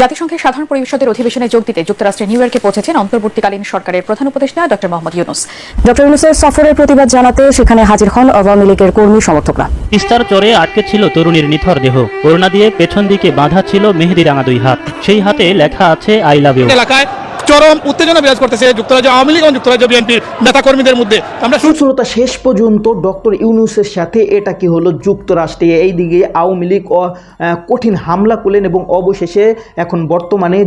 জাতিসংঘের সাধারণ পরিষদের অধিবেশনে যোগ দিতে যুক্তরাষ্ট্রের নিউ ইয়র্কে পৌঁছেছেন অন্তর্বর্তীকালীন সরকারের প্রধান উপদেষ্টা ডক্টর মোহাম্মদ ইউনুস। ডক্টর ইউনুসের সফরের প্রতিবাদ জানাতে সেখানে হাজির হন আওয়ামী লীগের কর্মী সমর্থকরা। তিস্তার চরে আটকে ছিল তরুণীর নিথর দেহ। করোনা দিয়ে পেছন দিকে বাঁধা ছিল মেহেদি রাঙা দুই হাত। সেই হাতে লেখা আছে আই লাভ ইউ। এলাকায় চরম উত্তেজনা বিরাজ করতেছে যুক্তরাজ্য, আওয়ামী লীগ এবং যুক্তরাজ্য বিএনপির নেতাকর্মীদের মধ্যে। আমরা শ্রোতা শেষ পর্যন্ত ডক্টর ইউনুসের সাথে এটা কি হলো যুক্তরাষ্ট্রে? এইদিকে আওয়ামী লীগ কঠিন হামলা করলেন এবং অবশেষে এখন বর্তমানে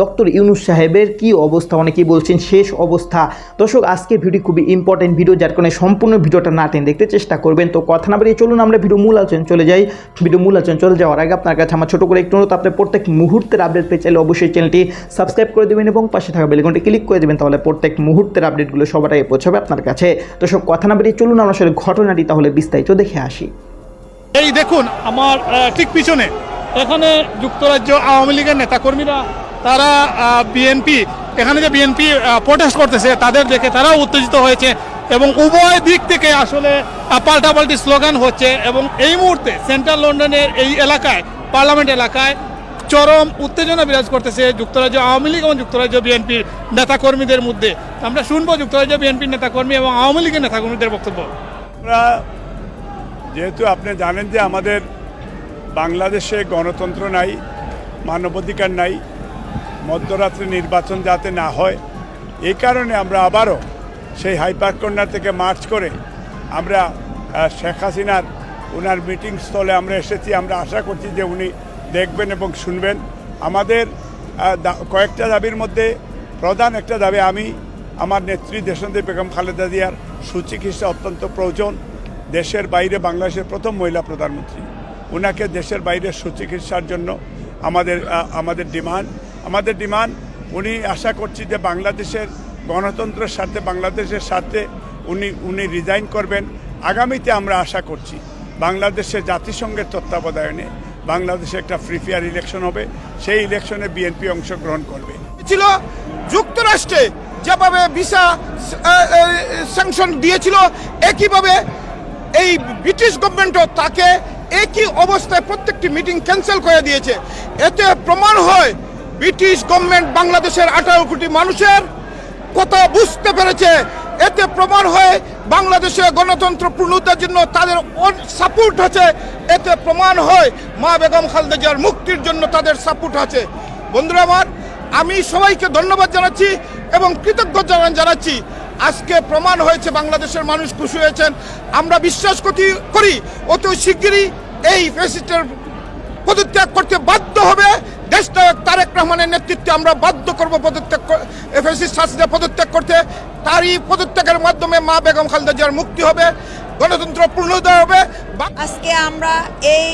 ডক্টর ইউনুস সাহেবের কি অবস্থা? অনেকেই বলছেন শেষ অবস্থা। দর্শক, আজকের ভিডিও খুবই ইম্পর্টেন্ট ভিডিও, যার কারণে সম্পূর্ণ ভিডিওটা না টেনে দেখতে চেষ্টা করবেন। তো কথা না বাড়িয়ে চলুন, আমরা ভিডিও মূল আলোচনা চলে যাই। ভিডিও মূল আলোচনা চলে যাওয়ার আগে আপনার কাছে আমার ছোট করে একটু অনুরোধ আপনার প্রত্যেক মুহূর্তের আপডেট পেয়ে চাইলে অবশ্যই চ্যানেলটি সাবস্ক্রাইব করে দেবেন এবং পাশে থাকা বেলকনটি ক্লিক করে দেবেন, তাহলে প্রত্যেক মুহূর্তের আপডেটগুলো সবার আগে পৌঁছাবে আপনার কাছে। তো সব কথা না বেরিয়ে চলুন, আমরা ঘটনাটি তাহলে বিস্তারিত দেখে আসি। এই দেখুন, আমার ঠিক পিছনে, এখানে যুক্তরাজ্য আওয়ামী লীগের নেতাকর্মীরা, তারা বিএনপি এখানে যে বিএনপি প্রোটেস্ট করতেছে, তাদের দেখে তারাও উত্তেজিত হয়েছে এবং উভয় দিক থেকে আসলে পাল্টাপাল্টি স্লোগান হচ্ছে এবং এই মুহূর্তে সেন্ট্রাল লন্ডনের এই এলাকায় পার্লামেন্ট এলাকায় চরম উত্তেজনা বিরাজ করতেছে যুক্তরাজ্য, আওয়ামী লীগ এবং যুক্তরাজ্য বিএনপির নেতাকর্মীদের মধ্যে। আমরা শুনব যুক্তরাজ্য বিএনপির নেতাকর্মী এবং আওয়ামী লীগের নেতাকর্মীদের বক্তব্য। আমরা যেহেতু আপনি জানেন যে আমাদের বাংলাদেশে গণতন্ত্র নাই, মানবাধিকার নাই, মধ্যরাত্রে নির্বাচন যাতে না হয় এই কারণে আমরা আবারও সেই হাইপার কর্নার থেকে মার্চ করে আমরা শেখ হাসিনার ওনার মিটিং স্থলে আমরা এসেছি। আমরা আশা করছি যে উনি দেখবেন এবং শুনবেন। আমাদের কয়েকটা দাবির মধ্যে প্রধান একটা দাবি আমি, আমার নেত্রী দেশন্দী বেগম খালেদা জিয়ার সুচিকিৎসা অত্যন্ত প্রয়োজন, দেশের বাইরে বাংলাদেশের প্রথম মহিলা প্রধানমন্ত্রী। ওনাকে দেশের বাইরে সুচিকিৎসার জন্য আমাদের আমাদের ডিমান্ড। আমাদের ডিমান্ড, উনি আশা করছি যে বাংলাদেশের গণতন্ত্রের স্বার্থে, বাংলাদেশের স্বার্থে উনি উনি রিজাইন করবেন। আগামীতে আমরা আশা করছি বাংলাদেশের জাতিসংঘের তত্ত্বাবধানে বাংলাদেশে একটা ফ্রি ফেয়ার ইলেকশন হবে, সেই ইলেকশনে বিএনপি অংশগ্রহণ করবে। ছিল যুক্তরাষ্ট্রে যেভাবে ভিসা স্যাংশন দিয়েছিল, একইভাবে এই ব্রিটিশ গভর্নমেন্টও তাকে একই অবস্থায় প্রত্যেকটি মিটিং ক্যান্সেল করে দিয়েছে। এতে প্রমাণ হয় ব্রিটিশ গভর্নমেন্ট বাংলাদেশের আঠারো কোটি মানুষের কথা বুঝতে পেরেছে। এতে প্রমাণ হয় বাংলাদেশে গণতন্ত্র পূর্ণতার জন্য তাদের সাপোর্ট আছে। এতে প্রমাণ হয় মা বেগম খালেদা জিয়ার মুক্তির জন্য তাদের সাপোর্ট আছে। বন্ধুরা আমার, আমি সবাইকে ধন্যবাদ জানাচ্ছি এবং কৃতজ্ঞতা জানা- জানাচ্ছি। আজকে প্রমাণ হয়েছে বাংলাদেশের মানুষ খুশি হয়েছেন। আমরা বিশ্বাস করি করি অত শিগগিরই এই ফেসিস্টের পদত্যাগ করতে বাধ্য হবে। দেশনায়ক তারেক রহমানের নেতৃত্বে আমরা বাধ্য করব পদত্যাগ ফেসিস্ট শাসিতে পদত্যাগ করতে। তারই পদত্যাগের মাধ্যমে মা বেগম খালেদা জিয়ার মুক্তি হবে, গণতন্ত্র পূর্ণোদয় হবে। আজকে আমরা এই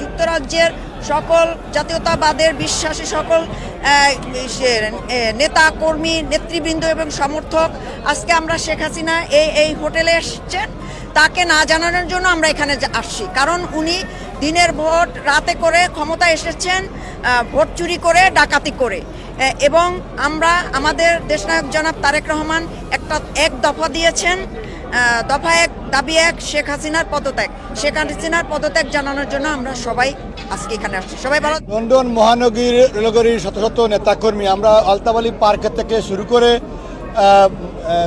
যুক্তরাজ্যের সকল জাতীয়তাবাদের বিশ্বাসী সকল নেতা, কর্মী, নেতৃবৃন্দ এবং সমর্থক, আজকে আমরা শেখ হাসিনা এই এই হোটেলে এসেছেন। তাকে না জানানোর জন্য আমরা এখানে আসছি। কারণ উনি দিনের ভোট, রাতে করে ক্ষমতা এসেছেন ভোট চুরি করে, ডাকাতি করে। এবং আমরা, আমাদের দেশনায়ক জনাব তারেক রহমান একটা এক দফা দিয়েছেন। দফা এক, দাবি এক, শেখ হাসিনার পদত্যাগ। শেখ হাসিনার পদত্যাগ জানানোর জন্য আমরা সবাই আজকে এখানে আসছি। সবাই ভালো লন্ডন মহানগরীর রেলগরির শত শত নেতাকর্মী, আমরা আলতাবালি পার্কের থেকে শুরু করে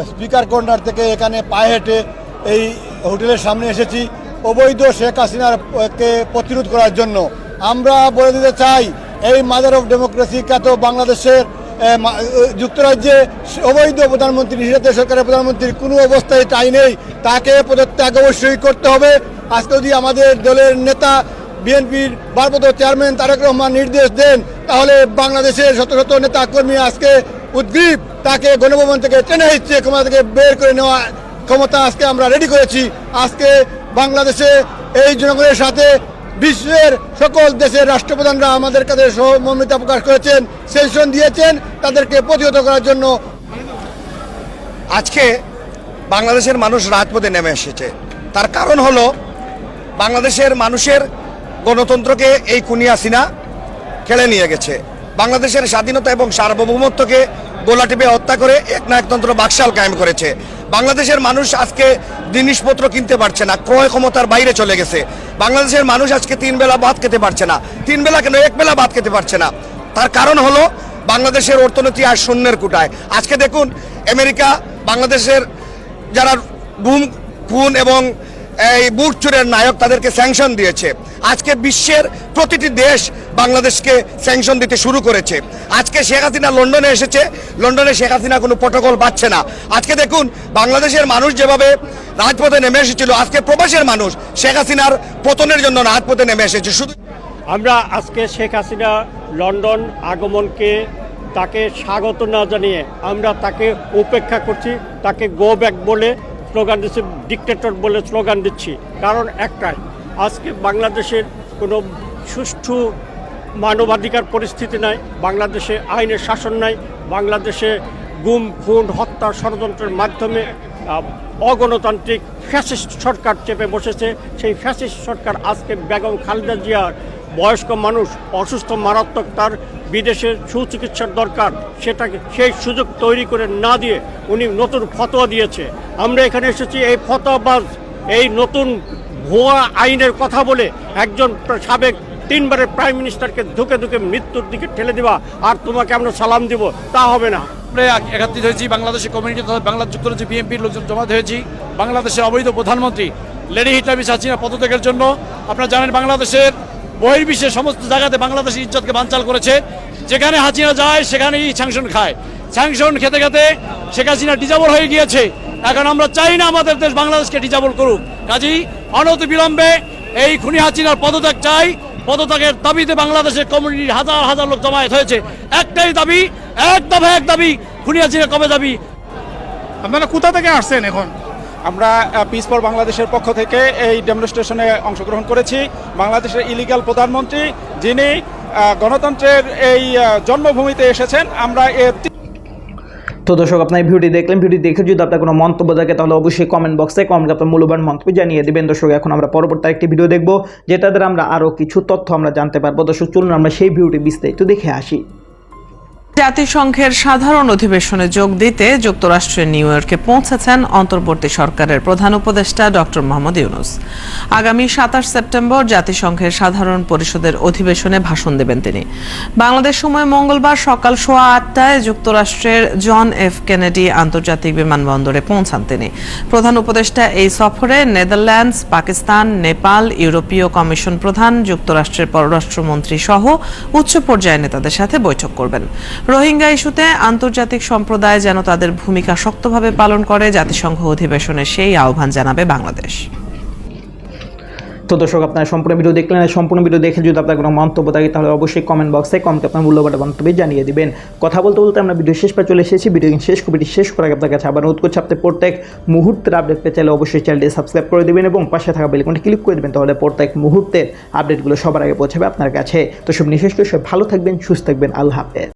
স্পিকার কর্নার থেকে এখানে পায়ে হেঁটে এই হোটেলের সামনে এসেছি। অবৈধ শেখ হাসিনার কে প্রতিরোধ করার জন্য। আমরা বলে দিতে চাই, এই মাদার অফ ডেমোক্রেসি খ্যাত বাংলাদেশের যুক্তরাজ্যে অবৈধ প্রধানমন্ত্রী, নিষিদ্ধ সরকারের প্রধানমন্ত্রীর কোনো অবস্থায় ঠাঁই নেই। তাকে পদত্যাগ অবশ্যই করতে হবে। আজকে যদি আমাদের দলের নেতা বিএনপির ভারপ্রাপ্ত চেয়ারম্যান তারেক রহমান নির্দেশ দেন, তাহলে বাংলাদেশের শত শত নেতা কর্মী আজকে উদ্গ্রীব। তাকে গণভবন থেকে টেনে হিচ্ছে ক্ষমতা থেকে বের করে নেওয়া ক্ষমতা আজকে আমরা রেডি করেছি। আজকে বাংলাদেশে এই জনগণের সাথে বিশ্বের সকল দেশের রাষ্ট্রপ্রধানরা আমাদের কাছে সহমর্মিতা প্রকাশ করেছেন, সেশন দিয়েছেন, তাদেরকে প্রতিহত করার জন্য। আজকে বাংলাদেশের মানুষ রাজপথে নেমে এসেছে। তার কারণ হলো, বাংলাদেশের মানুষের গণতন্ত্রকে এই কুনিয়াসিনা খেলে নিয়ে গেছে। বাংলাদেশের স্বাধীনতা এবং সার্বভৌমত্বকে গোলা টিপে হত্যা করে এক না একতন্ত্র বাকশাল কায়েম করেছে। বাংলাদেশের মানুষ আজকে জিনিসপত্র কিনতে পারছে না, ক্রয় ক্ষমতার বাইরে চলে গেছে। বাংলাদেশের মানুষ আজকে তিন বেলা ভাত খেতে পারছে না, তিন বেলা কেন, এক বেলা ভাত খেতে পারছে না। তার কারণ হলো বাংলাদেশের অর্থনীতি আর শূন্যের কুটায়। আজকে দেখুন, আমেরিকা বাংলাদেশের যারা গুম খুন এবং এই বুট চুরের নায়ক তাদেরকে স্যাংশন দিয়েছে। আজকে বিশ্বের প্রতিটি দেশ বাংলাদেশকে স্যাংশন দিতে শুরু করেছে। আজকে শেখ হাসিনা লন্ডনে এসেছে। লন্ডনে শেখ হাসিনা কোনো প্রটোকল পাচ্ছে না। আজকে দেখুন, বাংলাদেশের মানুষ যেভাবে রাজপথে নেমে এসেছিল, আজকে প্রবাসের মানুষ শেখ হাসিনার পতনের জন্য রাজপথে নেমে এসেছে। শুধু আমরা আজকে শেখ হাসিনা লন্ডন আগমনকে তাকে স্বাগত না জানিয়ে আমরা তাকে উপেক্ষা করছি, তাকে গো ব্যাক বলে স্লোগান দিচ্ছি ডিক্টেটর বলে স্লোগান দিচ্ছি। কারণ একটাই, আজকে বাংলাদেশের কোনো সুষ্ঠু মানবাধিকার পরিস্থিতি নাই, বাংলাদেশে আইনের শাসন নাই, বাংলাদেশে গুম, খুন, হত্যা ষড়যন্ত্রের মাধ্যমে অগণতান্ত্রিক ফ্যাসিস্ট সরকার চেপে বসেছে। সেই ফ্যাসিস্ট সরকার আজকে বেগম খালেদা জিয়ার বয়স্ক মানুষ অসুস্থ মারাত্মক তার বিদেশে সুচিকিৎসার দরকার। সেটাকে সেই সুযোগ তৈরি করে না দিয়ে উনি নতুন ফতোয়া দিয়েছে। আমরা এখানে এসেছি এই ফতোয়াবাজ, এই নতুন ভুয়া আইনের কথা বলে একজন সাবেক তিনবারের প্রাইম মিনিস্টারকে ধুকে ধুকে মৃত্যুর দিকে ঠেলে দেওয়া, আর তোমাকে আমরা সালাম দিব, তা হবে না। আমরা একত্রিত হয়েছি বাংলাদেশের কমিউনিটি তথা বাংলা যুক্তরাজ্য বিএনপির লোকজন জমাতে হয়েছি। বাংলাদেশের অবৈধ প্রধানমন্ত্রী লেডি মিস হাসিনা পদত্যাগের জন্য। আপনারা জানেন বাংলাদেশের বহির্বিশ্বের সমস্ত জায়গাতে বাংলাদেশের ইজ্জতকে বানচাল করেছে। যেখানে হাসিনা যায়, সেখানেই স্যাংশন খায়। স্যাংশন খেতে খেতে শেখ হাসিনা ডিজাবল হয়ে গিয়েছে। এখন আমরা চাই না আমাদের দেশ বাংলাদেশকে ডিজাবল করুক। কাজেই অনতি বিলম্বে এই খুনি হাসিনার পদত্যাগ চাই। পদত্যাগের দাবিতে বাংলাদেশের কমিউনিটির হাজার হাজার লোক জমায়েত হয়েছে। একটাই দাবি, এক দফা এক দাবি, খুনি হাসিনা কবে দাবি? আপনারা কোথা থেকে আসছেন এখন? আমরা পিস ফর বাংলাদেশের পক্ষ থেকে এই ডেমনস্ট্রেশনে অংশগ্রহণ করেছি। বাংলাদেশের ইলিগাল প্রধানমন্ত্রী যিনি গণতন্ত্রের এই জন্মভূমিতে এসেছেন, আমরা এর তো দর্শক, আপনার ভিডিওটি দেখলেন ভিডিও দেখে যদি আপনার কোনো মন্তব্য থাকে, তাহলে অবশ্যই কমেন্ট বক্সে কমেন্ট আপনার মূল্যবান মন্তব্য জানিয়ে দেবেন। দর্শক, এখন আমরা পরবর্তী একটি ভিডিও দেখব যেটা দ্বারা আমরা আরও কিছু তথ্য আমরা জানতে পারব। দর্শক, চলুন আমরা সেই ভিডিওটি বিস্তারিত দেখে আসি। জাতিসংঘের সাধারণ অধিবেশনে যোগ দিতে যুক্তরাষ্ট্রের নিউ ইয়র্কে পৌঁছেছেন অন্তর্বর্তী সরকারের প্রধান উপদেষ্টা ডক্টর মোহাম্মদ ইউনুস। আগামী সাতাশ সেপ্টেম্বর জাতিসংঘের সাধারণ পরিষদের অধিবেশনে ভাষণ দেবেন তিনি। বাংলাদেশ সময় মঙ্গলবার সকাল সোয়া আটটায় যুক্তরাষ্ট্রের জন এফ কেনেডি আন্তর্জাতিক বিমানবন্দরে পৌঁছান তিনি। প্রধান উপদেষ্টা এই সফরে নেদারল্যান্ডস, পাকিস্তান, নেপাল, ইউরোপীয় কমিশন প্রধান, যুক্তরাষ্ট্রের পররাষ্ট্রমন্ত্রী সহ উচ্চ পর্যায়ের নেতাদের সাথে বৈঠক করবেন। রোহিঙ্গা ইস্যুতে আন্তর্জাতিক সম্প্রদায় যেন তাদের ভূমিকা শক্তভাবে পালন করে, জাতিসংঘ অধিবেশনে সেই আহ্বান জানাবে বাংলাদেশ। তো দর্শক, আপনারা সম্পূর্ণ ভিডিও দেখলেন সম্পূর্ণ ভিডিও দেখে যদি আপনার কোনো মন্তব্য থাকে, তাহলে অবশ্যই কমেন্ট বক্সে কমেন্ট আপনার মূল্যবান মন্তব্য জানিয়ে দিবেন। কথা বলতে বলতে আমরা ভিডিও শেষ পা চলে এসেছি। ভিডিও শেষ কবিটি শেষ আগে আপনার কাছে আবার অনুরোধ করছি, আপনি প্রত্যেক মুহূর্তের আপডেট পেতে চাইলে অবশ্যই চ্যানেলটি সাবস্ক্রাইব করে দেবেন এবং পাশে থাকা বেলকনটি ক্লিক করে দেবেন, তাহলে প্রত্যেক মুহূর্তের আপডেটগুলো সবার আগে পৌঁছাবে আপনার কাছে। তো সব নিঃশেষ করে ভালো থাকবেন, সুস্থ থাকবেন, আল্লাহ হাফেজ।